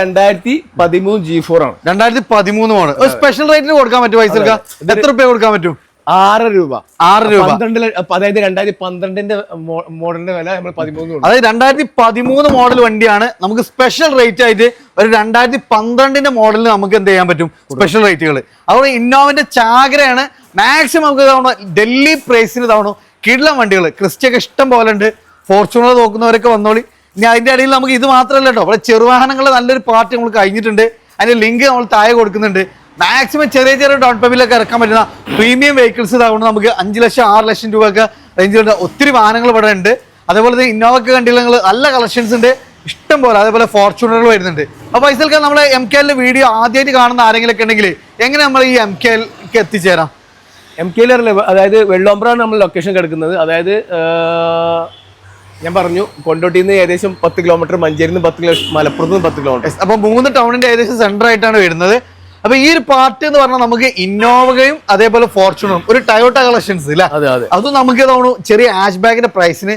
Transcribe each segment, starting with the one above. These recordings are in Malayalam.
രണ്ടായിരത്തി പതിമൂന്ന് ജി ഫോർ ആണ്. രണ്ടായിരത്തി പതിമൂന്ന് മോഡൽ ഒരു സ്പെഷ്യൽ റേറ്റിന് കൊടുക്കാൻ പറ്റും പൈസ എത്ര രൂപ കൊടുക്കാൻ പറ്റും? ആറ് രൂപ. ആറ് രൂപ. പന്ത്രണ്ടിൽ അതായത് രണ്ടായിരത്തി പന്ത്രണ്ടിന്റെ മോഡലിന്റെ വില നമ്മൾ പതിമൂന്ന് അതായത് രണ്ടായിരത്തി പതിമൂന്ന് മോഡൽ വണ്ടിയാണ്. നമുക്ക് സ്പെഷ്യൽ റേറ്റ് ആയിട്ട് ഒരു രണ്ടായിരത്തി പന്ത്രണ്ടിന്റെ മോഡലിന് നമുക്ക് എന്ത് ചെയ്യാൻ പറ്റും? സ്പെഷ്യൽ റേറ്റുകൾ അതുപോലെ ഇന്നോവന്റെ ചാകരയാണ് മാക്സിമം നമുക്ക് തവണ ഡൽഹി പ്രൈസിന് തവണ കിടിലം വണ്ടികൾ ക്രിസ്റ്റൊക്കെ ഇഷ്ടം പോലെ ഉണ്ട്. ഫോർച്യൂണർ നോക്കുന്നവരൊക്കെ വന്നോളി. ഇനി അതിന്റെ ഇടയിൽ നമുക്ക് ഇത് മാത്രമല്ല കേട്ടോ. ഇവിടെ ചെറുവാഹനങ്ങളുടെ നല്ലൊരു പാർട്ടി നമ്മൾ കഴിഞ്ഞിട്ടുണ്ട്. അതിന്റെ ലിങ്ക് നമ്മൾ താഴെ കൊടുക്കുന്നുണ്ട്. മാക്സിമം ചെറിയ ചെറിയ ഡൗൺ പേയ്മെന്റിലൊക്കെ ഇറക്കാൻ പറ്റുന്ന പ്രീമിയം വെഹിക്കിൾസ് ഇതാവുകൊണ്ട് നമുക്ക് അഞ്ച് ലക്ഷം ആറ് ലക്ഷം രൂപയൊക്കെ റേഞ്ചിലുണ്ട് ഒത്തിരി വാഹനങ്ങൾ ഇവിടെ ഉണ്ട്. അതേപോലെ തന്നെ ഇന്നോവക്ക് നിങ്ങൾ നല്ല കളക്ഷൻസ് ഉണ്ട്. ഇഷ്ടം പോലെ അതേപോലെ ഫോർച്യൂണറുകൾ വരുന്നുണ്ട്. അപ്പോൾ പൈസക്ക് നമ്മളെ എം കെ എല്ലിന്റെ വീഡിയോ ആദ്യമായിട്ട് കാണുന്ന ആരെങ്കിലും ഒക്കെ ഉണ്ടെങ്കിൽ എങ്ങനെ നമ്മൾ ഈ എം കെ എൽക്ക് എത്തിച്ചേരാം? എം കെ അതായത് വെള്ളോമ്പ്രാണ് നമ്മൾ ലൊക്കേഷൻ കിടക്കുന്നത് അതായത് ഞാൻ പറഞ്ഞു കൊണ്ടോട്ടിയിൽ നിന്ന് ഏകദേശം പത്ത് കിലോമീറ്റർ മഞ്ചേരി നിന്ന് പത്ത് കിലോമീറ്റർ മലപ്പുറത്ത് നിന്ന് പത്ത് കിലോമീറ്റർ അപ്പൊ മൂന്ന് ടൗണിന്റെ ഏകദേശം സെന്റർ ആയിട്ടാണ് വരുന്നത്. അപ്പൊ ഈ ഒരു പാർട്ടി എന്ന് പറഞ്ഞാൽ നമുക്ക് ഇന്നോവയും അതേപോലെ ഫോർച്യൂണറും ഒരു ടയോട്ട കളക്ഷൻസ് ഇല്ല? അതെ അതെ. അത് നമുക്ക് തോന്നുന്നു ചെറിയ ആഷ് ബാഗിന്റെ പ്രൈസിന്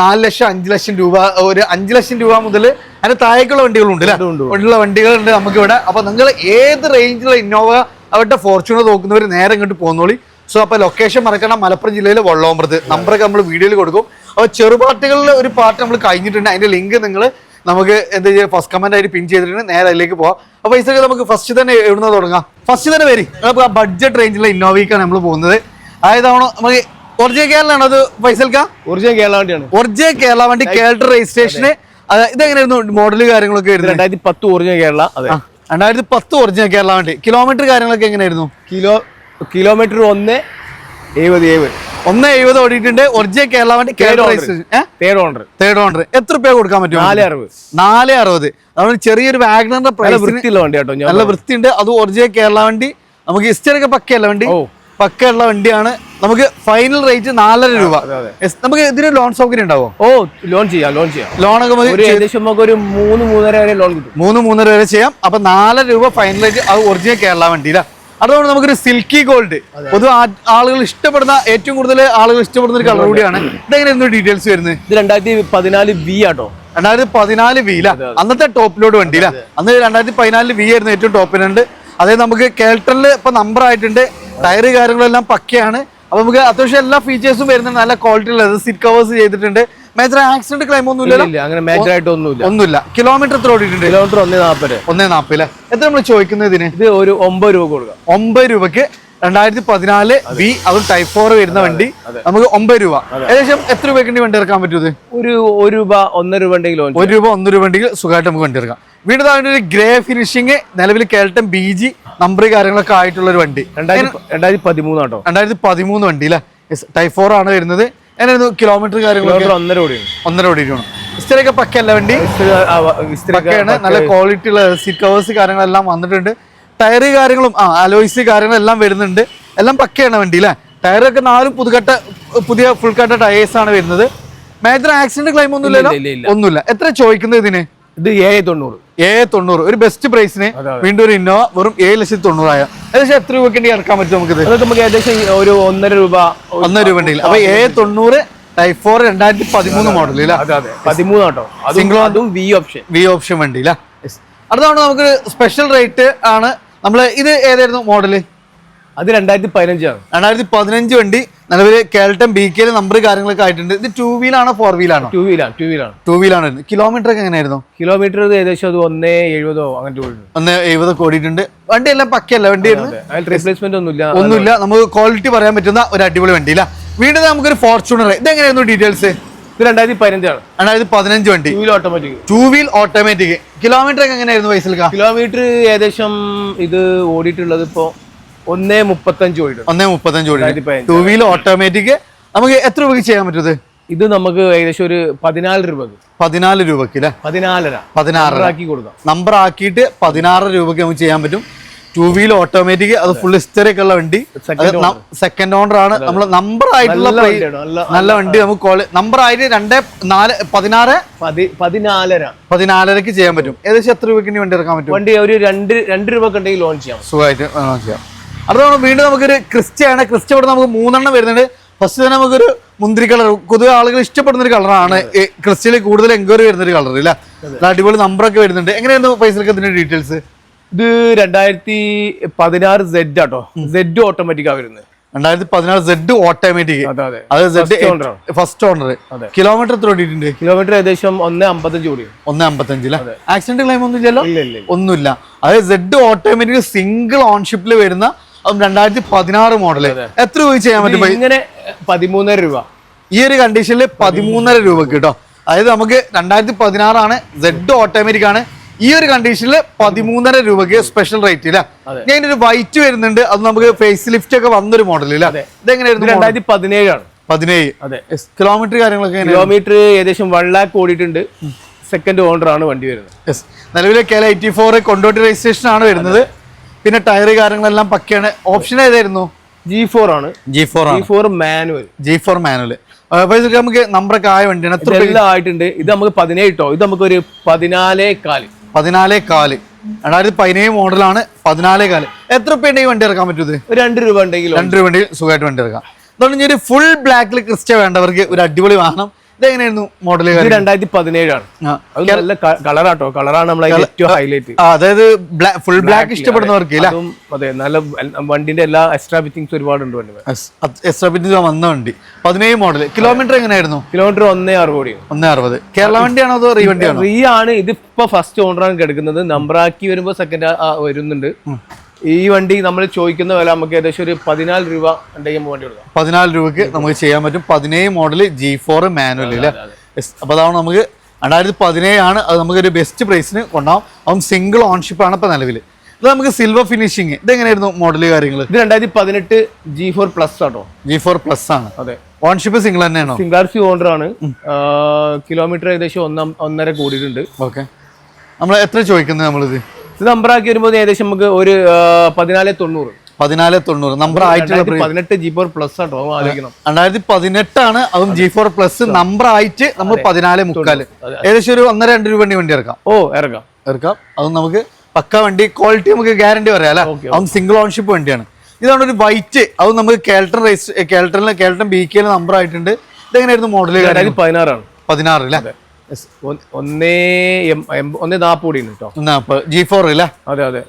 നാല് ലക്ഷം അഞ്ച് ലക്ഷം രൂപ ഒരു അഞ്ച് ലക്ഷം രൂപ മുതൽ അതിന് താഴേക്കുള്ള വണ്ടികളുണ്ട് ഉള്ള വണ്ടികളുണ്ട് നമുക്ക് ഇവിടെ അപ്പൊ നിങ്ങൾ ഏത് റേഞ്ചിലുള്ള ഇന്നോവ അവരുടെ ഫോർച്യൂണർ നോക്കുന്നവർ നേരെ ഇങ്ങോട്ട് പോകുന്നോളി സോ അപ്പൊ ലൊക്കേഷൻ മറക്കണം മലപ്പുറം ജില്ലയിലെ വള്ളോമ്പ്രത്ത്. നമ്പറൊക്കെ നമ്മൾ വീഡിയോയിൽ കൊടുക്കും. അപ്പോൾ ചെറുപാട്ടുകളിലെ ഒരു പാട്ട് നമ്മൾ കഴിഞ്ഞിട്ടുണ്ട്. അതിന്റെ ലിങ്ക് നിങ്ങൾ നമുക്ക് എന്താ ചെയ്യുക ഫസ്റ്റ് കമന്റ് ആയിട്ട് പിൻ ചെയ്തിട്ടുണ്ട്. നേരെ അതിലേക്ക് പോവാം. അപ്പൊ ഇതൊക്കെ നമുക്ക് ഫസ്റ്റ് തന്നെ എവിടുന്ന് തുടങ്ങാം? ഫസ്റ്റ് തന്നെ വരി. നമുക്ക് ആ ബഡ്ജറ്റ് റേഞ്ചിലെ ഇന്നോവയ്ക്കാണ് നമ്മൾ പോകുന്നത്. അതായത് നമുക്ക് ഒറിജിനൽ കേരളാണോ അത് പൈസൽക്ക ഒറിജിനൽ കേരള വണ്ടിയാണ്. ഒറിജിനൽ കേരള വണ്ടി കേരള രജിസ്ട്രേഷന് ഇതെങ്ങനെയായിരുന്നു മോഡൽ കാര്യങ്ങളൊക്കെ വരുന്നത്? രണ്ടായിരത്തി പത്ത് ഒറിജിനൽ കേരള അതെ. രണ്ടായിരത്തി പത്ത് ഒറിജിനൽ കേരള വണ്ടി. കിലോമീറ്റർ കാര്യങ്ങളൊക്കെ എങ്ങനെയായിരുന്നു? കിലോ കിലോമീറ്റർ ഒന്ന് എഴുപത് എഴുപത് ഒന്ന് എഴുപത് ഓടിയിട്ടുണ്ട്. ഒറിജിനൽ കേരള വണ്ടി തേർഡ് ഓണർ തേർഡ് ഓണർ എത്ര രൂപ കൊടുക്കാൻ പറ്റും? നാല് അറുപത്. നാല് അറുപത്. അതുകൊണ്ട് ചെറിയൊരു വാഗ്നറിന്റെ പ്രൈസ് വൃത്തിയുള്ള വണ്ടി കേട്ടോ നല്ല വൃത്തിയുണ്ട്. അത് ഒറിജിനൽ കേരള വണ്ടി. നമുക്ക് ഹിസ്റ്ററി ഒക്കെ പക്കയല്ല വണ്ടി. പക്കയുള്ള വണ്ടിയാണ്. നമുക്ക് ഫൈനൽ റേറ്റ് നാലര രൂപ. നമുക്ക് ഇതിന് ലോൺ സൗകര്യം ഉണ്ടാവോ? ഓ ലോൺ ചെയ്യാം ലോൺ ചെയ്യാം. ലോൺ ഒക്കെ ഏകദേശം നമുക്ക് ഒരു മൂന്ന് മൂന്നര വരെ ലോൺ കിട്ടും. മൂന്ന് മൂന്നര വരെ ചെയ്യാം. അപ്പൊ നാലര രൂപ ഫൈനൽ റേറ്റ് അത് ഒറിജിനൽ കേരള വണ്ടിയില്ല അതുകൊണ്ട് നമുക്കൊരു സിൽക്കി ഗോൾഡ്. പൊതുവെ ആളുകൾ ഇഷ്ടപ്പെടുന്ന ഏറ്റവും കൂടുതൽ ആളുകൾ ഇഷ്ടപ്പെടുന്ന ഒരു കളർ കൂടിയാണ്. ഇതെങ്ങനെയായിരുന്നു ഡീറ്റെയിൽസ് വരുന്നത്? ഇത് രണ്ടായിരത്തി പതിനാല് വി ആട്ടോ രണ്ടായിരത്തി പതിനാല് വിയില അന്നത്തെ ടോപ്പ് ലോഡ് വണ്ടിയില്ല അന്ന് രണ്ടായിരത്തി പതിനാലിൽ വി ആയിരുന്നു ഏറ്റവും ടോപ്പിനുണ്ട് അതായത് നമുക്ക് കേൾട്ടറിൽ ഇപ്പൊ നമ്പർ ആയിട്ടുണ്ട്. ടയർ കാര്യങ്ങളെല്ലാം പക്കയാണ്. അപ്പൊ നമുക്ക് അത്യാവശ്യം എല്ലാ ഫീച്ചേഴ്സും വരുന്നുണ്ട്. നല്ല ക്വാളിറ്റി ഉള്ളത്. സീറ്റ് കവേഴ്സ് ചെയ്തിട്ടുണ്ട്. മേജർ ആക്സിഡന്റ് ക്ലെയിം ഒന്നും ഇല്ല അങ്ങനെ മേജർ ആയിട്ട് ഒന്നുമില്ല ഒന്നുമില്ല. കിലോമീറ്റർ എത്ര ഓടിയിട്ടുണ്ട്? കിലോമീറ്റർ ഒന്നേ നാൽപ്പത് ഒന്നേ നാൽപ്പത് എത്ര നമ്മൾ ചോദിക്കുന്നത് ഇതിന്? ഇത് ഒരു ഒമ്പത് രൂപ കൊടുക്കുക ഒമ്പത് രൂപയ്ക്ക് രണ്ടായിരത്തി പതിനാല് ബി അത് ടൈപ്പ് ഫോർ വരുന്ന വണ്ടി നമുക്ക് ഒമ്പത് രൂപ. ഏകദേശം എത്ര രൂപയ്ക്ക് വേണ്ടി വണ്ടി ഇറക്കാൻ പറ്റൂ ഒരു ഒരു രൂപ ഒന്നര രൂപ ഉണ്ടെങ്കിൽ ഒരു രൂപ ഒന്നര രൂപ ഉണ്ടെങ്കിൽ സുഖമായിട്ട് നമുക്ക് വണ്ടി ഇറക്കാം. വീണ്ടും അതിന്റെ ഒരു ഗ്രേ ഫിനിഷിംഗ് നിലവിൽ കേൾട്ടം ബി ജി നമ്പർ കാര്യങ്ങളൊക്കെ ആയിട്ടുള്ള ഒരു വണ്ടി. രണ്ടായിരത്തി പതിമൂന്ന് ആട്ടോ രണ്ടായിരത്തി പതിമൂന്ന് വണ്ടി അല്ലേ ടൈപ്പ് ഫോർ ആണ് വരുന്നത്. എങ്ങനെയായിരുന്നു കിലോമീറ്റർ കാര്യങ്ങളൊക്കെ? ഒന്നര കോടിയാണ് ഒന്നര കോടി രൂപ ഇസ്റ്ററൊക്കെ പക്കല്ല വണ്ടി ഇസ്തിരിയൊക്കെ പക്കയാണ്. നല്ല ക്വാളിറ്റി ഉള്ള സീറ്റ് കവേഴ്സ് കാര്യങ്ങളെല്ലാം വന്നിട്ടുണ്ട്. ടയർ കാര്യങ്ങളും ആ അലോയ്സ് കാര്യങ്ങളെല്ലാം വരുന്നുണ്ട്. എല്ലാം പക്കയാണ് വണ്ടി അല്ലേ ടയറൊക്കെ നാലും പുതുക്കട്ട പുതിയ ഫുൾ കട്ട ടയേഴ്സ് ആണ് വരുന്നത്. മേജർ ആക്സിഡന്റ് ക്ലെയിം ഒന്നുമില്ലല്ലോ. ഒന്നുമില്ല. എത്ര ചോദിക്കുന്നത് ഇതിന്? ഇത് ഏഴ് തൊണ്ണൂറ്. ഏഴ് തൊണ്ണൂറ്. ഒരു ബെസ്റ്റ് പ്രൈസിന് വീണ്ടും ഒരു ഇന്നോവ വെറും ഏഴ് ലക്ഷത്തി തൊണ്ണൂറായ ഏകദേശം എത്ര രൂപയ്ക്ക് ഇറക്കാൻ പറ്റും നമുക്ക് നമുക്ക് ഏകദേശം ഒരു ഒന്നര രൂപ ഒന്നര രൂപ ഉണ്ടെങ്കിൽ. അപ്പൊ ഏഴ് തൊണ്ണൂറ് ടൈപ്പ് ഫോർ രണ്ടായിരത്തി പതിമൂന്ന് മോഡൽ ഇല്ല? അതെ പതിമൂന്ന് വി ഓപ്ഷൻ വി ഓപ്ഷൻ വണ്ടി അടുത്ത തവണ നമുക്ക് സ്പെഷ്യൽ റേറ്റ് ആണ്. നമ്മൾ ഇത് ഏതായിരുന്നു മോഡൽ അത് രണ്ടായിരത്തി പതിനഞ്ചാണ് രണ്ടായിരത്തി പതിനഞ്ച് വണ്ടി നിലവിൽ കേൾട്ടൻ ബി കെയിൽ നമ്പർ കാര്യങ്ങളൊക്കെ ആയിട്ടുണ്ട്. ഇത് ടൂ വീലാണോ ഫോർ വീലാണോ ടൂ വീലാണ് ടൂ വീലാണ് ടൂ വീലാണ് കിലോമീറ്റർ ഒക്കെ എങ്ങനെയായിരുന്നു? കിലോമീറ്റർ ഏകദേശം അത് ഒന്നേ എഴുപതോ അങ്ങനത്തെ പോയിട്ടുണ്ട് ഒന്ന് എഴുപത് ഓടിയിട്ടുണ്ട് വണ്ടി എല്ലാം പക്കയല്ല വണ്ടി റീപ്ലേസ്മെന്റ് ഒന്നുമില്ല. ഒന്നുമില്ല. നമുക്ക് ക്വാളിറ്റി പറയാൻ പറ്റുന്ന ഒരു അടിപൊളി വണ്ടി വണ്ടിയില്ല വീണ്ടും നമുക്കൊരു ഫോർച്യൂണർ ഇത് എങ്ങനെയായിരുന്നു ഡീറ്റെയിൽസ് ഇത് രണ്ടായിരത്തി പതിനഞ്ചാണ് രണ്ടായിരത്തി പതിനഞ്ച് വണ്ടി. Two wheel automatic two wheel automatic kilometre ഒക്കെ എങ്ങനെയായിരുന്നു വയസ്സിൽക്ക കിലോമീറ്റർ ഏകദേശം ഇത് ഓടിയിട്ടുള്ളത് ഇപ്പോ ഒന്നേ മുപ്പത്തഞ്ച് ഓടിയിട്ടുണ്ട് ഒന്നേ മുപ്പത്തഞ്ച് ഓടി ടൂ ഓട്ടോമാറ്റിക് നമുക്ക് എത്ര രൂപയ്ക്ക് ചെയ്യാൻ പറ്റുന്നത്? ഇത് നമുക്ക് ഏകദേശം ഒരു പതിനാല് രൂപക്ക്. പതിനാല് രൂപക്ക് അല്ലേ? പതിനാലര. ആക്കി കൊടുക്കാം. നമ്പർ ആക്കിയിട്ട് പതിനാറ് രൂപക്ക് നമുക്ക് ചെയ്യാൻ പറ്റും. ടൂ വീൽ ഓട്ടോമാറ്റിക് അത് ഫുൾ ഹിസ്റ്ററി ഒക്കെ ഉള്ള വണ്ടി സെക്കൻഡ് ഓണർ ആണ്. നമ്മൾ നമ്പർ ആയിട്ടുള്ള നല്ല വണ്ടി നമുക്ക് നമ്പർ ആയിട്ട് രണ്ട് നാല് പതിനാറ്? പതി പതിനാലര. പതിനാലരക്ക് ചെയ്യാൻ പറ്റും. ഏകദേശം എത്ര രൂപയ്ക്ക് വണ്ടി ഇറക്കാൻ പറ്റും? വണ്ടി ഒരു രണ്ട് രണ്ട് രൂപ ഉണ്ടെങ്കിൽ ലോൺ ചെയ്യാം. സുഖമായിട്ട് ലോൺ ചെയ്യാം. അടുത്ത നമ്മൾ വീണ്ടും നമുക്കൊരു ക്രിസ്റ്റയാണ് ക്രിസ്റ്റ ഇവിടെ നമുക്ക് മൂന്നെണ്ണം വരുന്നുണ്ട്. ഫസ്റ്റ് തന്നെ നമുക്കൊരു മുന്തിരി കളർ പൊതുവെ ആളുകൾ ഇഷ്ടപ്പെടുന്ന ഒരു കളറാണ് ക്രിസ്റ്റയിൽ കൂടുതൽ എൻക്വയറി വരുന്ന ഒരു കളർ ഇല്ല അടിപൊളി നമ്പറൊക്കെ വരുന്നുണ്ട്. എങ്ങനെയായിരുന്നു പൈസക്ക് ഇതിന്റെ ഡീറ്റെയിൽസ് ഇത് രണ്ടായിരത്തി പതിനാറ് സെഡ് ആട്ടോ. സെഡ് ഓട്ടോമാറ്റിക്കാ വരുന്നത്. രണ്ടായിരത്തി പതിനാറ് സെഡ് ഓട്ടോമാറ്റിക് അതെ. സെഡ്. ഫസ്റ്റ് ഓണർ കിലോമീറ്റർ എത്ര ഓടിയിട്ടുണ്ട്? കിലോമീറ്റർ ഏകദേശം ഒന്ന് അമ്പത്തഞ്ച് കൂടി ഒന്ന് അമ്പത്തഞ്ചില ആക്സിഡന്റ് ക്ലൈം ഒന്നും ഇല്ലല്ലോ ഇല്ല ഇല്ല ഒന്നുമില്ല. അത് സെഡ് ഓട്ടോമാറ്റിക് സിംഗിൾ ഓൺഷിപ്പിൽ വരുന്ന അതും രണ്ടായിരത്തി പതിനാറ് മോഡൽ എത്ര രൂപ ചെയ്യാൻ പറ്റും? ഇങ്ങനെ പതിമൂന്നര രൂപ. ഈ ഒരു കണ്ടീഷനിൽ പതിമൂന്നര രൂപ കേട്ടോ അതായത് നമുക്ക് രണ്ടായിരത്തി പതിനാറാണ് സെഡ് ഓട്ടോമാറ്റിക് ആണ്. ഈ ഒരു കണ്ടീഷനിൽ പതിമൂന്നര രൂപക്ക് സ്പെഷ്യൽ റേറ്റ് ഇല്ല? ഞാൻ ഒരു വൈറ്റ് വരുന്നുണ്ട്. അത് നമുക്ക് ഫേസ് ലിഫ്റ്റ് ഒക്കെ വന്നൊരു മോഡൽ ഇല്ല? ഇത് ഇതെങ്ങനെയായിരുന്നു രണ്ടായിരത്തി പതിനേഴാണ് പതിനേഴ്. അതെ. കിലോമീറ്റർ കാര്യങ്ങളൊക്കെ? കിലോമീറ്റർ ഏകദേശം വൺ ലാക്ക് ഓടിയിട്ടുണ്ട്. സെക്കൻഡ് ഓണർ ആണ് വണ്ടി വരുന്നത്. നിലവിലെ K eighty four Kondotty registration ആണ് വരുന്നത്. പിന്നെ ടയർ കാര്യങ്ങളെല്ലാം പക്കയാണ്. ഓപ്ഷൻ ഏതായിരുന്നു? ജി ഫോർ ആണ്. G four G four manual G four manual നമുക്ക് നമ്പറൊക്കെ ആയ വണ്ടിയാണ്. എത്ര ഇതെല്ലാം ആയിട്ടുണ്ട്. ഇത് നമുക്ക് പതിനേഴ് കേട്ടോ ഇത് നമുക്ക് ഒരു പതിനാലേ കാൽ. പതിനാലേ കാൽ രണ്ടായിരത്തി പതിനേഴ് മോഡലാണ് പതിനാലേ കാൽ. എത്ര ഈ വണ്ടി ഇറക്കാൻ പറ്റുന്നത്? ഒരു രണ്ട് രൂപ ഉണ്ടെങ്കിൽ രണ്ട് രൂപ ഉണ്ടെങ്കിൽ സുഖമായിട്ട് വണ്ടി ഇറക്കാം. അതുകൊണ്ട് ഇനി ഒരു ഫുൾ ബ്ലാക്കിൽ ക്രിസ്റ്റ വേണ്ടവർക്ക് ഒരു അടിപൊളി വാഹനം ഇതെങ്ങനെയായിരുന്നു മോഡൽ രണ്ടായിരത്തി പതിനേഴാണ് നല്ല കളറാട്ടോ. കളറാണ് നമ്മളെ ഏറ്റവും ഹൈലൈറ്റ് അതായത് ഫുൾ ബ്ലാക്ക് ഇഷ്ടപ്പെടുന്നവർക്ക് അതും നല്ല വണ്ടിന്റെ എല്ലാ എക്സ്ട്രാ ഫിറ്റിംഗ്സ് ഒരുപാടുണ്ട് വണ്ടി എക്സ്ട്രാ പിന്നെ വന്ന വണ്ടി. പതിനേഴ് മോഡൽ കിലോമീറ്റർ എങ്ങനെയായിരുന്നു? കിലോമീറ്റർ ഒന്നേ അറുപത് ഒന്നേ അറുപത്. കേരള വണ്ടിയാണോ അതോ റീ വണ്ടിയാണോ? റീ ആണ്. ഇതിപ്പോ ഫസ്റ്റ് ഓണറാണ് കിടക്കുന്നത് നമ്പറാക്കി വരുമ്പോ സെക്കൻഡ് വരുന്നുണ്ട്. ഈ വണ്ടി നമ്മൾ ചോദിക്കുന്ന വില നമുക്ക് ഏകദേശം ഒരു പതിനാല് രൂപ ഉണ്ടെങ്കിൽ വണ്ടി കൊടുക്കാം. പതിനാല് രൂപക്ക് നമുക്ക് ചെയ്യാൻ പറ്റും. പതിനേഴ് മോഡൽ ജി ഫോർ മാനുവൽ അല്ലേ അപ്പോൾ അപ്പൊ അതാണ് നമുക്ക് രണ്ടായിരത്തി പതിനേഴ് ആണ്. അത് നമുക്ക് ഒരു ബെസ്റ്റ് പ്രൈസിന് കൊണ്ടാവും അതും സിംഗിൾ ഓൺഷിപ്പ് ആണ് ഇപ്പൊ നിലവിൽ. ഇത് നമുക്ക് സിൽവർ ഫിനിഷിങ് ഇതെങ്ങനെയായിരുന്നു മോഡൽ കാര്യങ്ങൾ ഇത് രണ്ടായിരത്തി പതിനെട്ട് G four plus auto. G four plus ആണ്. അതെ. ഓൺഷിപ്പ് സിംഗിൾ തന്നെയാണോ? സിംഗിൾ ഓണർ ആണ്. കിലോമീറ്റർ ഏകദേശം ഒന്നാം ഒന്നര കൂടിയിട്ടുണ്ട്. ഓക്കെ നമ്മൾ എത്ര ചോദിക്കുന്നത് നമ്മളിത്? ഇത് നമ്പർ ആക്കി വരുമ്പോൾ ഏകദേശം നമുക്ക് ഒരു പതിനാല് തൊണ്ണൂറ്. പതിനാല് തൊണ്ണൂറ്. നമ്പർ ആയിട്ടുള്ള പതിനെട്ട് ജി ഫോർ പ്ലസ് ആട്ടോ ആലോചിക്കണം. രണ്ടായിരത്തി പതിനെട്ടാണ് അതും ജി ഫോർ പ്ലസ് നമ്പർ ആയിട്ട് നമ്മൾ പതിനാല് മുക്കാൽ. ഏകദേശം ഒരു ഒന്നര രണ്ട് രൂപ വണ്ടി ഇറക്കാം. ഓ ഇറക്കാം. ഇറക്കാം. അതും നമുക്ക് പക്ക വണ്ടി ക്വാളിറ്റി നമുക്ക് ഗ്യാരണ്ടി പറയാം അല്ല? അതും സിംഗിൾ ഓൺഷിപ്പ് വണ്ടിയാണ്. ഇതാണ് ഒരു വൈറ്റ് അതും നമുക്ക് കേൾട്ടൺ റേസ് കേൾട്ടണിൽ കേൾട്ടൺ ബി കെയിൽ നമ്പർ ആയിട്ടുണ്ട്. ഇതെങ്ങനെയായിരുന്നു മോഡൽ പതിനാറാണ്. പതിനാറ് അല്ലേ? ഒന്ന്- ഒന്നേ എം- കൂടി ഉണ്ട് കേട്ടോ ജി ഫോർ അല്ലേ അതെ അതെ.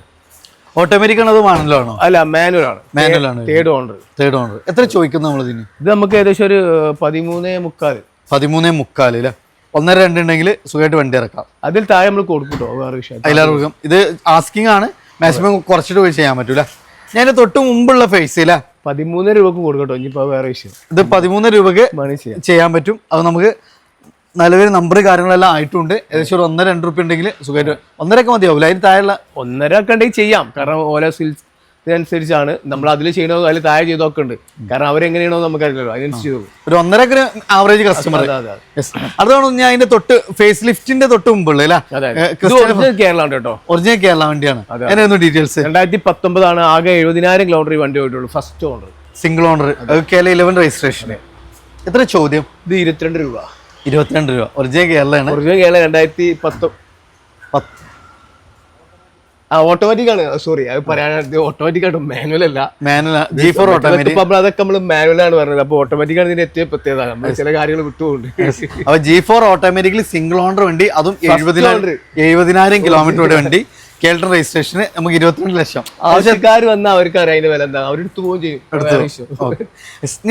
ഓട്ടോമാറ്റിക് ആണ് മാനുവൽ ആണോ? അല്ല മാനുവൽ ആണ്. മാനുവൽ ആണ് തേർഡ് ഓണർ തേർഡ് ഓണർ എത്ര ചോദിക്കുന്നു നമ്മൾ ഇതിന് ഇത് നമുക്ക് ഏകദേശം ഒരു പതിമൂന്നേ മുക്കാൽ പതിമൂന്നേ മുക്കാൽ അല്ലേ ഒന്നര രണ്ട് ഉണ്ടെങ്കിൽ സുഖമായിട്ട് വണ്ടി ഇറക്കാം. അതിൽ താഴെ നമ്മൾ കൊടുക്കൂട്ടോ വേറെ വിഷയം അതിലാർക്കും ഇത് ആസ്കിംഗ് ആണ്. മാക്സിമം കുറച്ചിട്ട് പോയി ചെയ്യാൻ പറ്റൂല. ഞാൻ തൊട്ട് മുമ്പുള്ള ഫേസ് ഇല്ല പതിമൂന്ന് രൂപക്ക് കൊടുക്കട്ടോ ഇനിയിപ്പോ വേറെ വിഷയം. ഇത് പതിമൂന്ന് രൂപക്ക് ചെയ്യാൻ പറ്റും. അത് നമുക്ക് നിലവിൽ നമ്പർ കാര്യങ്ങളെല്ലാം ആയിട്ടുണ്ട്. ഏകദേശം ഒരു ഒന്നര രണ്ട് റുപ്യ ഉണ്ടെങ്കിൽ സുഖമായിട്ട് ഒന്നരക്ക് മതിയാവില്ല അതിന് താഴെയുള്ള ഒന്നര ഒക്കെ ഉണ്ടെങ്കിൽ ചെയ്യാം. കാരണം ഓരോ സിൽസ് ഇതിനനുസരിച്ചാണ് നമ്മൾ അതിൽ ചെയ്യണോ അതിൽ താഴെ ചെയ്തൊക്കെ ഉണ്ട്. കാരണം അവരെങ്ങനെയാണോ നമുക്ക് അറിയില്ലല്ലോ അതിനനുസരിച്ച് ഒരു ഒന്നരക്ക് ആവറേജ് കസ്റ്റമർ അതെ അതെ അതെ. അതാണ് ഞാൻ അതിന്റെ തൊട്ട് ഫേസ് ലിഫ്റ്റിന്റെ തൊട്ട് മുമ്പുള്ള കേരള വണ്ടി കേട്ടോ. ഒറിജിനൽ കേരള വണ്ടിയാണ്. എങ്ങനെയായിരുന്നു ഡീറ്റെയിൽസ് രണ്ടായിരത്തി പത്തൊമ്പതാണ് ആകെ എഴുപതിനായിരം കിലോമീറ്റർ വണ്ടി പോയിട്ടുള്ളൂ first owner single owner Kerala eleven registration എത്ര ചോദ്യം? ഇത് ഇരുപത്തിരണ്ട് രൂപ. ഇരുപത്തിരണ്ട് രൂപ. ഒറിജിനൽ കേരളയാണ് ഒറിജിനൽ കേരള രണ്ടായിരത്തി പത്ത്. പത്ത്. ആ ഓട്ടോമാറ്റിക് ആണ്. സോറി അത് പറയാൻ ഓട്ടോമാറ്റിക് ആയിട്ട് മാനുവൽ അല്ല. മാനുവൽ ജി ഫോർ ഓട്ടോമാറ്റിക് നമ്മൾ അതൊക്കെ നമ്മൾ മാനുവൽ ആണ് പറഞ്ഞത്. അപ്പോൾ ഓട്ടോമാറ്റിക് ആണ് ഇതിന്റെ ഏറ്റവും പ്രത്യേകത. നമ്മൾ ചില കാര്യങ്ങൾ വിട്ടുപോകുന്നുണ്ട്. അപ്പൊ G four automatically single owner വണ്ടി അതും എഴുപതിനായിരം എഴുപതിനായിരം കിലോമീറ്ററുടെ വണ്ടി. കേൾട്ടൺ രജിസ്ട്രേഷന് നമുക്ക് ഇരുപത്തിരണ്ട് ലക്ഷം. ആവശ്യക്കാർ വന്നാൽ അവർക്ക് അറിയാം അതിന്റെ വില എന്താ അവരെടുത്ത് പോവുകയും ചെയ്യും.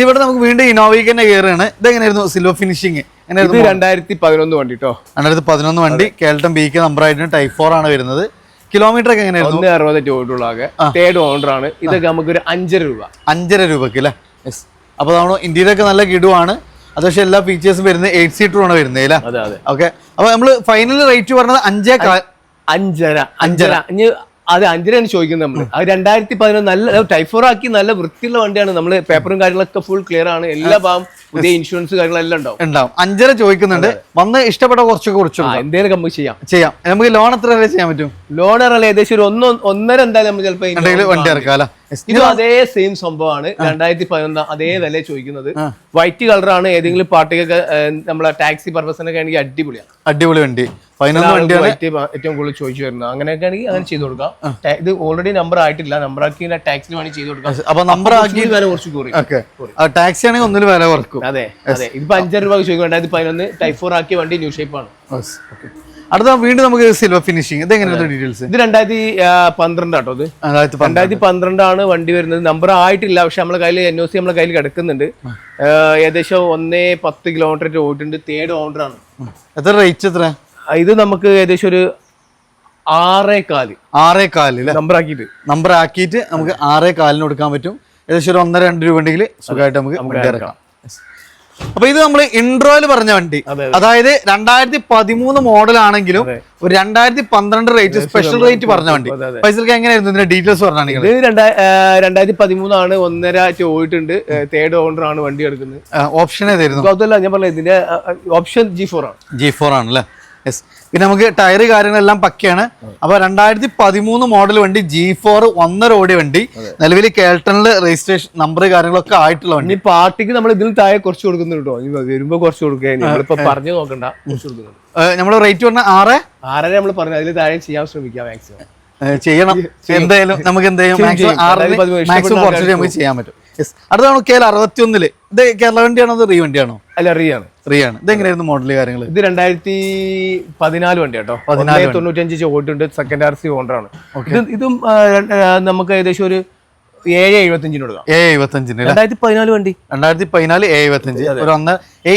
ഇവിടെ നമുക്ക് വീണ്ടും ഇനോവയ്ക്ക് തന്നെ കയറുകയാണ്. ഇതെങ്ങനെയായിരുന്നു സിൽവർ ഫിനിഷിങ് ഇത് രണ്ടായിരത്തി പതിനൊന്ന് വണ്ടി കേട്ടോ രണ്ടായിരത്തി പതിനൊന്ന് വണ്ടി. കേൾട്ടൺ ബി കെ നമ്പർ ആയിരുന്നു ടൈപ്പ് ഫോർ ആണ് വരുന്നത്. കിലോമീറ്റർ ഒക്കെ എങ്ങനെയായിരുന്നു? ഒന്ന് അറുപത് പോയിട്ടുള്ള ആകെ. തേർഡ് ഓണർ ആണ്. ഇതൊക്കെ നമുക്ക് ഒരു അഞ്ചര രൂപ. അഞ്ചര രൂപക്ക് അല്ലേ? യെസ് അപ്പോൾ നമ്മൾ ഇന്ത്യയിലൊക്കെ നല്ല കിടുവാണ്. അത് പക്ഷേ എല്ലാ ഫീച്ചേഴ്സും വരുന്നത് എയ്റ്റ് സീറ്റർ ആണ് വരുന്നത് അല്ലേ? അതെ അതെ. ഓക്കെ അപ്പൊ നമ്മൾ ഫൈനൽ റേറ്റ് പറഞ്ഞത് അഞ്ചേ അഞ്ചര അഞ്ചര. ഇനി അത് അഞ്ചരയാണ് ചോദിക്കുന്നത് നമ്മൾ അത് രണ്ടായിരത്തി പതിനൊന്ന് നല്ല ടൈഫോറാക്കി ആക്കി നല്ല വൃത്തിയുള്ള വണ്ടിയാണ് നമ്മൾ പേപ്പറും കാര്യങ്ങളൊക്കെ ഫുൾ ക്ലിയർ ആണ്. എല്ലാ ഭാഗം പുതിയ ഇൻഷുറൻസ് കാര്യങ്ങളെല്ലാം ഉണ്ടാവും. ഉണ്ടാവും. അഞ്ചര ചോദിക്കുന്നുണ്ട്. വന്ന് ഇഷ്ടപ്പെട്ട കുറച്ചൊക്കെ കുറച്ചു എന്തെങ്കിലും എന്തേലും നമുക്ക് ചെയ്യാം. ചെയ്യാം. നമുക്ക് ലോൺ എത്ര വരെ ചെയ്യാൻ പറ്റും? ലോൺ പറഞ്ഞാൽ ഏകദേശം ഒരു ഒന്ന് ഒന്നര എന്തായാലും നമ്മൾ ചിലപ്പോൾ വണ്ടി ഇറക്കാം ഇതും അതേ സെയിം സംഭവമാണ്. രണ്ടായിരത്തി പതിനൊന്ന് അതേ വില ചോദിക്കുന്നത്. വൈറ്റ് കളറാണ് ഏതെങ്കിലും പാർട്ടിക്കൊക്കെ നമ്മളെ ടാക്സി പർപ്പസിനൊക്കെ ആണെങ്കിൽ അടിപൊളിയാണ്. അടിപൊളി വണ്ടി. പതിനൊന്ന് വണ്ടി വൈറ്റ് ഏറ്റവും കൂടുതൽ ചോദിച്ചു വരുന്നത്. അങ്ങനെയൊക്കെ ആണെങ്കിൽ അങ്ങനെ ചെയ്ത് കൊടുക്കാം. ഇത് ഓൾറെഡി നമ്പർ ആയിട്ടില്ല. നമ്പർ ആക്കി ടാക്സിന് വേണമെങ്കിൽ ചെയ്ത് കൊടുക്കാം. അപ്പൊ നമ്പർ ആക്കി വില കുറച്ച് കുറയും ടാക്സി ആണെങ്കിൽ ഒന്നിന് വില കുറക്കും. അതെ അതെ. ഇതിപ്പോ അഞ്ചര രൂപ ചോദിക്കും രണ്ടായിരത്തി പതിനൊന്ന് ടൈപ്പ് ആക്കിയ വണ്ടി ന്യൂ ഷേപ്പ് ആണ്. അടുത്ത വീണ്ടും നമുക്ക് സിൽവർ ഫിനിഷിംഗ് ഇത് എങ്ങനെയാണ് ഡീറ്റെയിൽസ് ഇത് രണ്ടായിരത്തി പന്ത്രണ്ട് ആട്ടോ ഇത്. രണ്ടായിരത്തി പന്ത്രണ്ടാണ് വണ്ടി വരുന്നത്. നമ്പർ ആയിട്ടില്ല പക്ഷെ നമ്മളെ കയ്യിൽ എൻ ഒ സി നമ്മളെ കയ്യിൽ കിടക്കുന്നുണ്ട്. ഏകദേശം ഒന്നേ പത്ത് കിലോമീറ്റർ ഓടിണ്ട് തേർഡ് ഓണർ ആണ്. എത്ര റേറ്റ് എത്ര? ഇത് നമുക്ക് ഏകദേശം ഒരു ആറേ കാൽ ആറേ കാൽ നമ്പർ ആക്കിയിട്ട്. നമ്പർ ആക്കിയിട്ട് നമുക്ക് ആറേ കാലിന് കൊടുക്കാൻ പറ്റും. ഏകദേശം ഒരു ഒന്നര രണ്ട് രൂപ ഉണ്ടെങ്കിൽ സുഖമായിട്ട് നമുക്ക് ഇറക്കാം. അപ്പൊ ഇത് നമ്മൾ ഇൻട്രോയിൽ പറഞ്ഞ വണ്ടി. അതായത് രണ്ടായിരത്തി പതിമൂന്ന് മോഡൽ ആണെങ്കിലും ഒരു രണ്ടായിരത്തി പന്ത്രണ്ട് റേറ്റ് സ്പെഷ്യൽ റേറ്റ് പറഞ്ഞ വണ്ടി. പൈസക്ക് എങ്ങനെയായിരുന്നു ഇതിന്റെ ഡീറ്റെയിൽസ് പറഞ്ഞാൽ ഇത് രണ്ടായിരത്തി പതിമൂന്നാണ് ഒന്നര പോയിട്ടുണ്ട് തേർഡ് ഓണർ ആണ് വണ്ടി എടുക്കുന്നത്. ഓപ്ഷൻ ഏതായിരുന്നു? അതല്ല ഞാൻ പറഞ്ഞത് ഇതിന്റെ ഓപ്ഷൻ ജി ഫോർ ആണ്. ജി ഫോർ ആണല്ലേ? യെസ് പിന്നെ നമുക്ക് ടയർ കാര്യങ്ങളെല്ലാം പക്കയാണ്. അപ്പൊ രണ്ടായിരത്തി പതിമൂന്ന് മോഡൽ വണ്ടി ജി ഫോർ ഒന്നര ഓടിയ വണ്ടി. നിലവിൽ കേൾട്ടണിൽ രജിസ്ട്രേഷൻ നമ്പർ കാര്യങ്ങളൊക്കെ ആയിട്ടുള്ള വണ്ടി. പാർട്ടിക്ക് നമ്മൾ ഇതിൽ താഴെ കുറച്ച് കൊടുക്കുന്നുണ്ടോ വരുമ്പോ കുറച്ച് കൊടുക്കുക പറഞ്ഞു നോക്കണ്ട. നമ്മൾ റേറ്റ് പറഞ്ഞ ആറ്? ആറര നമ്മൾ പറഞ്ഞു. അതിൽ താഴെ ചെയ്യാൻ ശ്രമിക്കാം മാക്സിമം ചെയ്യണം. എന്തായാലും നമുക്ക് എന്തായാലും മാക്സിമം കുറച്ചുകൂടി നമുക്ക് ചെയ്യാൻ പറ്റും. യെസ് അടുത്താണ് കെ എൽ അറുപത്തി ഒന്നിൽ ഇത് കേരള വണ്ടിയാണോ അത് റീ വണ്ടിയാണോ? അല്ല റീയാണ് റീ ആണ്. ഇത് എങ്ങനെയായിരുന്നു മോഡൽ കാര്യങ്ങൾ ഇത് രണ്ടായിരത്തി പതിനാല് വണ്ടി കേട്ടോ. പതിനാല് തൊണ്ണൂറ്റഞ്ച് ഓട്ടുണ്ട് സെക്കൻഡ് ആർ സി ഓണറാണ് ഇത് ഇതും നമുക്ക് ഏകദേശം ഒരു ഏഴ് എഴുപത്തഞ്ചിന് കൊടുക്കാം. എഴുപത്തഞ്ചിന് രണ്ടായിരത്തി പതിനാല് വണ്ടി. രണ്ടായിരത്തി പതിനാല് എ എഴുപത്തഞ്ച് ഒരു ഒന്ന്.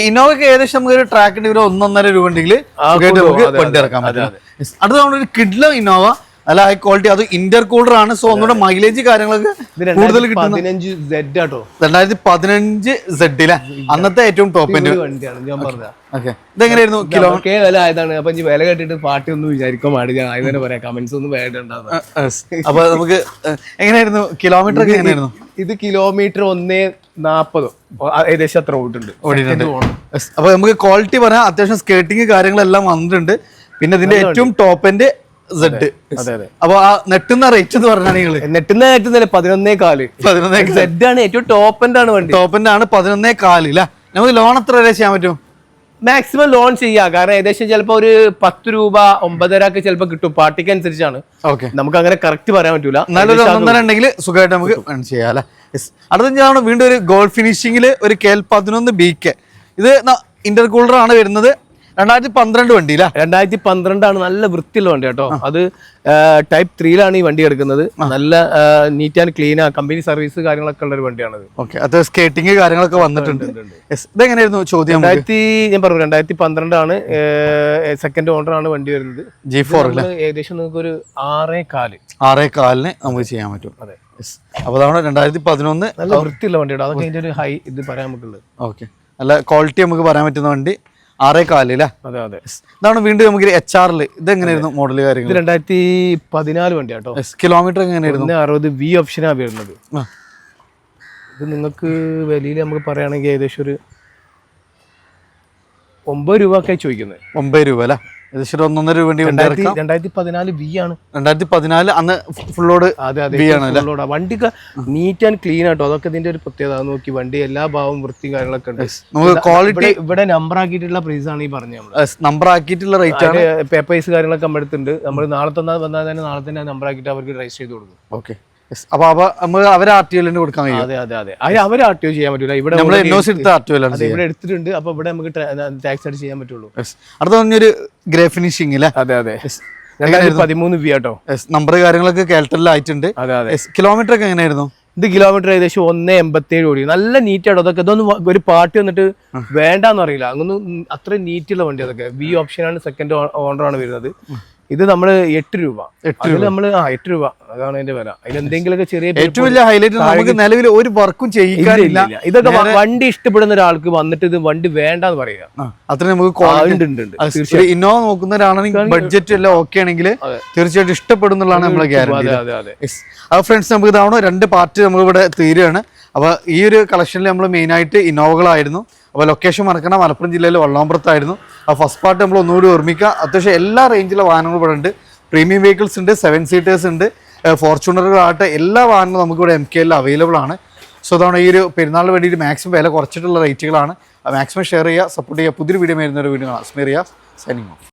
ഇന്നോവയ്ക്ക് ഏകദേശം നമുക്ക് ഒരു ട്രാക്കിന്റെ ഒരു ഒന്നൊന്നര രൂപ ഉണ്ടെങ്കിൽ നമുക്ക് വണ്ടി ഇറക്കാൻ പറ്റും. അടുത്ത നമ്മളൊരു കിഡ്ലോ ഇന്നോവ. നല്ല ഹൈ ക്വാളിറ്റി അത് ഇന്റർ കൂളർ ആണ്. സോ ഒന്നുകൂടെ മൈലേജ് കാര്യങ്ങളൊക്കെ കൂടുതൽ രണ്ടായിരത്തി കിട്ടുന്ന പതിനഞ്ച് സെഡ് ആട്ടോ. രണ്ടായിരത്തി പതിനഞ്ച് സെഡിലെ അന്നത്തെ ഏറ്റവും ടോപ്പ് ഒരു വണ്ടിയാണ്. ഞാൻ പറഞ്ഞത്. ഇതെങ്ങനെയായിരുന്നു? കിലോ നമുക്കേ വില ആയതാണ്. അപ്പൊ വില കേട്ടിട്ട് പാർട്ടി ഒന്നും വിചാരിക്കാൻ പാടില്ല. ആദ്യം തന്നെ പറയാം. കമന്റ്സ് ഒന്നും വേണ്ടണ്ടാവുക അപ്പൊ നമുക്ക് എങ്ങനെയായിരുന്നു? കിലോമീറ്റർ ഒക്കെ എങ്ങനെയായിരുന്നു? ഇത് കിലോമീറ്റർ ഒന്നേ നാപ്പത്. ഏകദേശം അത്ര ഓടിട്ടുണ്ട് ഓടിയിട്ടുണ്ട്. Yes. അപ്പൊ നമുക്ക് ക്വാളിറ്റി പറയാം. അത്യാവശ്യം സ്കേട്ടിങ് കാര്യങ്ങളെല്ലാം വന്നിട്ടുണ്ട്. പിന്നെ ഇതിന്റെ ഏറ്റവും ടോപ്പ് എൻഡ് സെഡ് അപ്പൊ ആ നെട്ടുന്ന റേറ്റ് എന്ന് പറഞ്ഞാൽ നിങ്ങൾ നെട്ടുന്ന നെറ്റുന്നില്ല പതിനൊന്നേ കാൽ. പതിനൊന്നേ സെഡ് ആണ് ഏറ്റവും ടോപ്പ് എൻഡ് ആണ് വണ്ടി. ടോപ്പ് എൻഡ് ആണ് പതിനൊന്നേ കാൽ അല്ലേ നമുക്ക് ലോൺ എത്ര വരെ ചെയ്യാൻ പറ്റും? മാക്സിമം ലോൺ ചെയ്യാം. കാരണം ഏകദേശം ചിലപ്പോ ഒരു പത്ത് രൂപ ഒമ്പതര ഒക്കെ ചിലപ്പോ കിട്ടും. പാർട്ടിക്ക് അനുസരിച്ചാണ് ഓക്കെ നമുക്ക് അങ്ങനെ കറക്റ്റ് പറയാൻ പറ്റൂല. നല്ലൊരു ഒന്നര ഉണ്ടെങ്കിൽ സുഖമായിട്ട് നമുക്ക് ചെയ്യാം അല്ലേ അടുത്ത ഞാൻ വീണ്ടും ഒരു ഗോൾഡ് ഫിനിഷിംഗിൽ ഒരു കെ എൽ പതിനൊന്ന് ബി കെ ഇത് ഇന്റർകൂളർ ആണ് വരുന്നത്. രണ്ടായിരത്തി പന്ത്രണ്ട് വണ്ടി അല്ലേ രണ്ടായിരത്തി പന്ത്രണ്ടാണ് നല്ല വൃത്തിയുള്ള വണ്ടി കേട്ടോ. അത് ടൈപ്പ് ത്രീയിലാണ് ഈ വണ്ടി എടുക്കുന്നത്. നല്ല നീറ്റ് ആൻഡ് ക്ലീൻ ആ കമ്പനി സർവീസ് കാര്യങ്ങളൊക്കെ ഉള്ള ഒരു വണ്ടിയാണത്. ഓക്കെ അത് സ്കേറ്റിംഗ് കാര്യങ്ങളൊക്കെ വന്നിട്ടുണ്ട്. ഇതെങ്ങനെയായിരുന്നു ചോദ്യം? രണ്ടായിരത്തി ഞാൻ പറഞ്ഞു രണ്ടായിരത്തി പന്ത്രണ്ടാണ് സെക്കൻഡ് ഓണർ ആണ് വണ്ടി വരുന്നത്. ജി ഫോർ ഏകദേശം നിങ്ങൾക്ക് ഒരു ആറേ കാൽ. ആറേ കാലിന് നമുക്ക് ചെയ്യാൻ പറ്റും. അതെ. അപ്പൊ അതാണ് രണ്ടായിരത്തി പതിനൊന്ന് നല്ല വൃത്തിയുള്ള വണ്ടിയാണ്. അതൊക്കെ അതിന്റെ ഒരു ഹൈ ഇത് പറയാൻ നമുക്കുള്ളത്. ഓക്കെ. നല്ല ക്വാളിറ്റി നമുക്ക് പറയാൻ പറ്റുന്ന വണ്ടി. ആറേ കാൽ അല്ലേ അതെ. അതെ ഇതാണ് വീണ്ടും നമുക്ക് എച്ച് ആറിൽ ഇതെങ്ങനെയായിരുന്നു മോഡൽ ഇത് കാര്യങ്ങൾ രണ്ടായിരത്തി പതിനാല് വണ്ടി കേട്ടോ കിലോമീറ്റർ എങ്ങനെയായിരുന്നു? അറുപത് വി ഓപ്ഷനാണ് വരുന്നത്. ഇത് നിങ്ങൾക്ക് വലിയ നമുക്ക് പറയുകയാണെങ്കിൽ ഏകദേശം ഒരു ഒമ്പത് രൂപ ഒക്കെ ചോദിക്കുന്നത്. ഒമ്പത് രൂപ അല്ലേ ഏകദേശം ഒന്നൊന്നര രൂപ രണ്ടായിരത്തി പതിനാല് ആണ്. രണ്ടായിരത്തി പതിനാല് അന്ന് ഫുള്ളോട് അതെ അതെ വി ആണ് full load ആ. വണ്ടിക്ക് നീറ്റ് ആൻഡ് ക്ലീൻ ആട്ടോ. അതൊക്കെ ഇതിന്റെ ഒരു പ്രത്യേകത. നോക്കി വണ്ടി എല്ലാ ഭാവവും വൃത്തിയും കാര്യങ്ങളൊക്കെ ഉണ്ട്. നമുക്ക് ക്വാളിറ്റി ഇവിടെ നമ്പർ ആക്കിയിട്ടുള്ള പ്രൈസ് ആണ് ഈ പറഞ്ഞത് നമ്മൾ. നമ്പർ ആക്കിയിട്ടുള്ള റേറ്റ് ആണ്. പേപ്പേഴ്സ് കാര്യങ്ങളൊക്കെ നമ്മുടെ അടുത്തുണ്ട്. നമ്മൾ നാളെ തന്നെ വന്നാൽ തന്നെ നാളെ തന്നെ നമ്പർ ആക്കിയിട്ട് അവർക്ക് രജിസ്റ്റർ ചെയ്ത് കൊടുക്കും. ഓക്കെ അപ്പൊ അവർ ആർ ടി എല്ലിന് കൊടുക്കാൻ കഴിയും. അതെ അതെ അതെ. അത് അവർ ആർ ടി ഒ ചെയ്യാൻ ഇവിടെ നമ്മൾ എടുത്ത ആർ ടി ഇവിടെ എടുത്തിട്ടുണ്ട്. അപ്പൊ ഇവിടെ നമുക്ക് ടാക്സ് ആയിട്ട് ചെയ്യാൻ പറ്റുള്ളൂ. അടുത്ത പറഞ്ഞൊരു ഗ്രേ ഫിനിഷിംഗ് അല്ലേ അതെ അതെ. രണ്ടായിരത്തി പതിമൂന്ന് വി ആട്ടോ. നമ്പർ കാര്യങ്ങളൊക്കെ കേൾട്ടലിലായിട്ടുണ്ട് അതെ അതെ. കിലോമീറ്റർ ഒക്കെ എങ്ങനെയായിരുന്നു ഇത് കിലോമീറ്റർ ഏകദേശം ഒന്ന് എൺപത്തേഴ് ഓടി. നല്ല നീറ്റ് ആണ് അതൊക്കെ ഇതൊന്നും ഒരു പാർട്ടി വന്നിട്ട് വേണ്ടാന്ന് അറിയില്ല. അങ്ങൊന്നും അത്രയും അത്ര നീറ്റുള്ള വണ്ടി അതൊക്കെ. വി ഓപ്ഷനാണ് സെക്കൻഡ് ഓണർ ആണ് വരുന്നത്. ഇത് നമ്മൾ എട്ട് രൂപ. അതിൽ നമ്മൾ ആ എട്ട് രൂപ. അതാണ് അതിന്റെ വില. അതിൽ എന്തെങ്കിലുമൊക്കെ ചെറിയ ഏറ്റവും വലിയ ഹൈലൈറ്റ് നമുക്ക് നിലവിൽ ഒരു വർക്കും ചെയ്യിക്കാറില്ല ചെയ്യിക്കാനില്ല. ഇതൊക്കെ വണ്ടി ഇഷ്ടപ്പെടുന്ന ഒരാൾക്ക് വന്നിട്ട് ഇത് വണ്ടി വേണ്ടാന്ന് പറയുക അത്ര നമുക്ക് ഇന്നോവ നോക്കുന്ന ഒരാളാണെങ്കിൽ ബഡ്ജറ്റ് എല്ലാം ഓക്കെ ആണെങ്കിൽ. തീർച്ചയായിട്ടും ഇഷ്ടപ്പെടുന്നുള്ളതാണ് നമ്മളെ ഗ്യാരണ്ടി അതെ ഫ്രണ്ട്സ് നമുക്ക് ഇതാവണോ? രണ്ട് പാർട്ട് നമ്മളിവിടെ തീരുകയാണ്. അപ്പൊ ഈ ഒരു കളക്ഷനിൽ നമ്മൾ മെയിൻ ആയിട്ട് ഇന്നോവകളായിരുന്നു അപ്പോൾ ലൊക്കേഷൻ മറക്കണം മലപ്പുറം ജില്ലയിലെ വള്ളാമ്പുറത്തായിരുന്നു. ആ ഫസ്റ്റ് പാർട്ട് നമ്മൾ ഒന്നുകൂടി ഓർമ്മിക്കുക. അത്യാവശ്യം എല്ലാ റേഞ്ചിലെ വാഹനങ്ങളും ഇവിടെ ഉണ്ട്. പ്രീമിയം വെഹിക്കിൾസ് ഉണ്ട് സെവൻ സീറ്റേഴ്സ് ഉണ്ട് ഫോർച്യൂണറുകളാകട്ടെ എല്ലാ വാഹനങ്ങളും നമുക്കിവിടെ എം കെ എല്ലിൽ അവൈലബിൾ ആണ്. സോ അതാണ് ഈ ഒരു പെരുന്നാളിന് വേണ്ടിയിട്ട് മാക്സിമം വില കുറച്ചിട്ടുള്ള റേറ്റുകളാണ് മാക്സിമം ഷെയർ ചെയ്യുക സപ്പോർട്ട് ചെയ്യുക. പുതിയൊരു വീഡിയോ വരുന്ന ഒരു വീഡിയോ കാണാം. സ്മേറിയ സൈനിങ് ഓഫ്